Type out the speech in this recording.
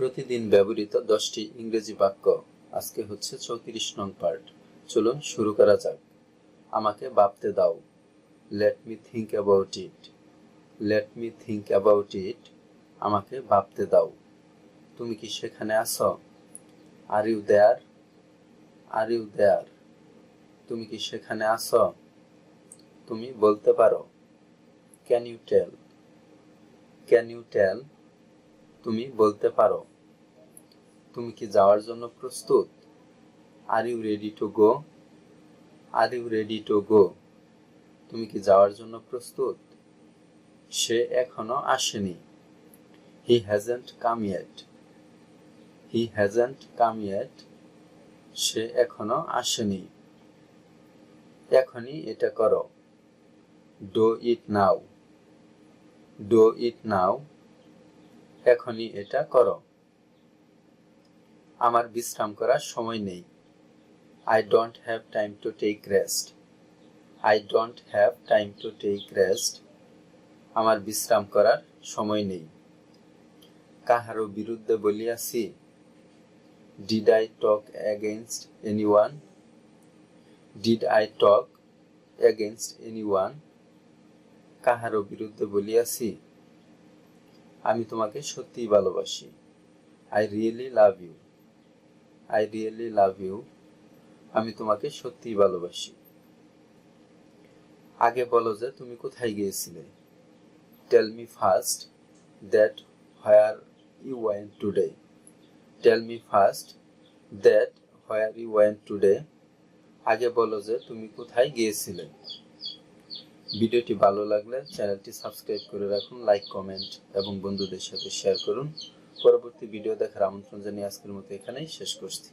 প্রতিদিন ব্যবহৃত দশটি ইংরেজি বাক্য। আজকে হচ্ছে চৌত্রিশ নং পার্ট চলুন শুরু করা যাক। আমাকে ভাবতে দাও। Let me think about it let me think about it আমাকে ভাবতে দাও। তুমি কি সেখানে আছো? Are you there are you there তুমি কি সেখানে আছো? তুমি বলতে পারো। Can you tell can you tell তুমি বলতে পারো। তুমি কি যাওয়ার জন্য প্রস্তুত? Are you ready to go are you ready to go তুমি কি যাওয়ার জন্য প্রস্তুত? সে এখনও আসেনি। He hasn't come yet he hasn't come yet সে এখনও আসেনি। এখনই এটা করো। ডো ইট নাও ডো ইট নাও এখনই এটা করো। আমার বিশ্রাম করার সময় নেই। I don't have time to take rest I don't have time to take rest আমার বিশ্রাম করার সময় নেই। কাহারও বিরুদ্ধে বলিয়াছি did I talk against anyone did I talk against anyone কাহারও বিরুদ্ধে বলিয়াছি, আমি তোমাকে সত্যিই ভালোবাসি। I really love you I really love you আমি তোমাকে সত্যিই ভালোবাসি। আগে বলো যে তুমি কোথায় গিয়েছিলে। Tell me first that where you went today tell me first that where you went today আগে বলো যে তুমি কোথায় গিয়েছিলে। ভিডিওটি ভালো লাগলে চ্যানেলটি সাবস্ক্রাইব করে রাখুন লাইক কমেন্ট এবং বন্ধুদের সাথে শেয়ার করুন। পরবর্তী ভিডিও দেখার আমন্ত্রণ জানিয়ে আজকের মতো এখানেই শেষ করছি।